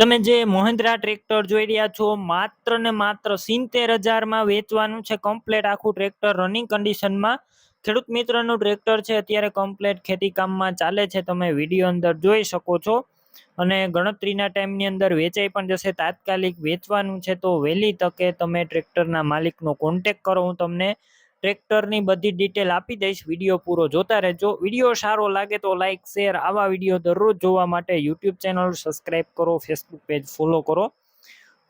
તમે જે મહિન્દ્રા ટ્રેક્ટર જોઈ રહ્યા છો, માત્ર ને માત્ર સિત્તેર હજારમાં વેચવાનું છે કમ્પ્લેટ આખું ટ્રેક્ટર. રનિંગ કન્ડિશનમાં ખેડૂત મિત્રનું ટ્રેક્ટર છે, અત્યારે કમ્પ્લેટ ખેતી કામમાં ચાલે છે. તમે વીડિયો અંદર જોઈ શકો છો. અને ગણતરીના ટાઈમની અંદર વેચાઈ પણ જશે. તાત્કાલિક વેચવાનું છે તો વહેલી તકે તમે ટ્રેક્ટરના માલિકનો કોન્ટેક કરો. હું તમને ટ્રેક્ટરની બધી ડિટેલ આપી દઈશ. વીડિયો પૂરો જોતા રહેજો. વીડિયો સારો લાગે તો લાઇક શેર આવા વીડિયો દરરોજ જોવા માટે યુટ્યુબ ચેનલ સબસ્ક્રાઇબ કરો ફેસબુક પેજ ફોલો કરો.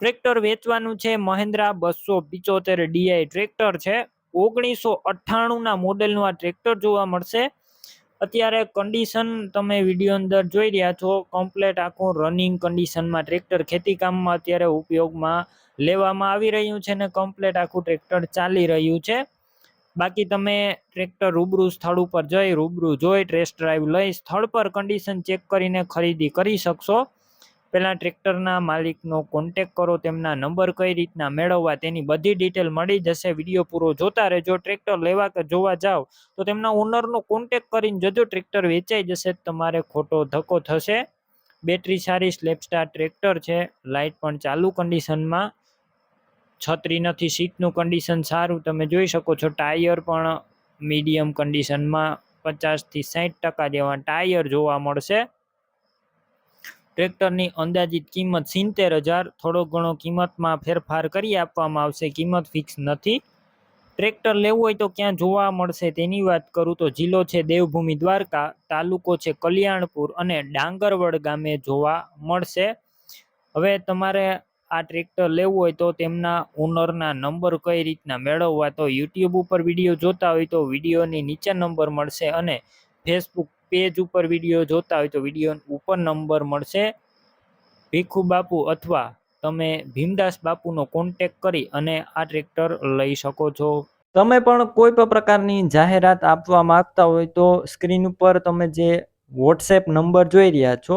ટ્રેક્ટર વેચવાનું છે મહિન્દ્રા બસો પિચોતેર ડીઆઈ ટ્રેક્ટર છે. ઓગણીસો અઠ્ઠાણુંના મોડેલનું આ ટ્રેક્ટર જોવા મળશે. અત્યારે કન્ડિશન તમે વીડિયો અંદર જોઈ રહ્યા છો. કમ્પ્લેટ આખું રનિંગ કન્ડિશનમાં ટ્રેક્ટર ખેતીકામમાં અત્યારે ઉપયોગમાં લેવામાં આવી રહ્યું છે ને કમ્પ્લેટ આખું ટ્રેક્ટર ચાલી રહ્યું છે. બાકી તમે ટ્રેક્ટર રૂબરૂ સ્થળ ઉપર જઈ, રૂબરૂ જોઈ ટ્રેસ ડ્રાઈવ લઈ, સ્થળ પર કન્ડિશન ચેક કરીને ખરીદી કરી શકશો. પહેલાં ટ્રેક્ટરના માલિકનો કોન્ટેક કરો, તેમના નંબર કઈ રીતના મેળવવા તેની બધી ડિટેલ મળી જશે. વીડિયો પૂરો જોતા રહેજો. ટ્રેક્ટર લેવા કે જોવા જાઓ તો તેમના ઓનરનો કોન્ટેક કરીને જજો. ટ્રેક્ટર વેચાઈ જશે, તમારે ખોટો ધક્કો થશે. બેટરી સારી, સ્લેપસ્ટાર ટ્રેક્ટર છે. લાઇટ પણ ચાલુ કન્ડિશનમાં છત્રી નથી, સીટનું કન્ડિશન સારું. તમે જોઈ શકો છો, ટાયર પણ મીડિયમ કન્ડિશનમાં પચાસથી સાઠ ટકા જેવા ટાયર જોવા મળશે. ટ્રેક્ટરની અંદાજિત કિંમત સિત્તેર હજાર, થોડો ઘણો કિંમતમાં ફેરફાર કરી આપવામાં આવશે, કિંમત ફિક્સ નથી. ટ્રેક્ટર લેવું હોય તો ક્યાં જોવા મળશે તેની વાત કરું તો જિલ્લો છે દેવભૂમિ દ્વારકા, તાલુકો છે કલ્યાણપુર અને ડાંગરવડ ગામે જોવા મળશે. હવે તમારે આ ટ્રેક્ટર લેવું હોય તો તેમના ઓનરના નંબર કઈ રીતના મેળવવા તો યુટ્યુબ ઉપર વીડિયો જોતા હોય તો વિડીયોની નીચે નંબર મળશે અને ફેસબુક પેજ ઉપર વીડિયો જોતા હોય તો વીડિયો ઉપર નંબર મળશે. ભીખુ બાપુ અથવા તમે ભીમદાસ બાપુનો કોન્ટેક કરી અને આ ટ્રેક્ટર લઈ શકો છો. તમે પણ કોઈ પણ પ્રકારની જાહેરાત આપવા માંગતા હોય તો સ્ક્રીન ઉપર તમે જે વોટ્સએપ નંબર જોઈ રહ્યા છો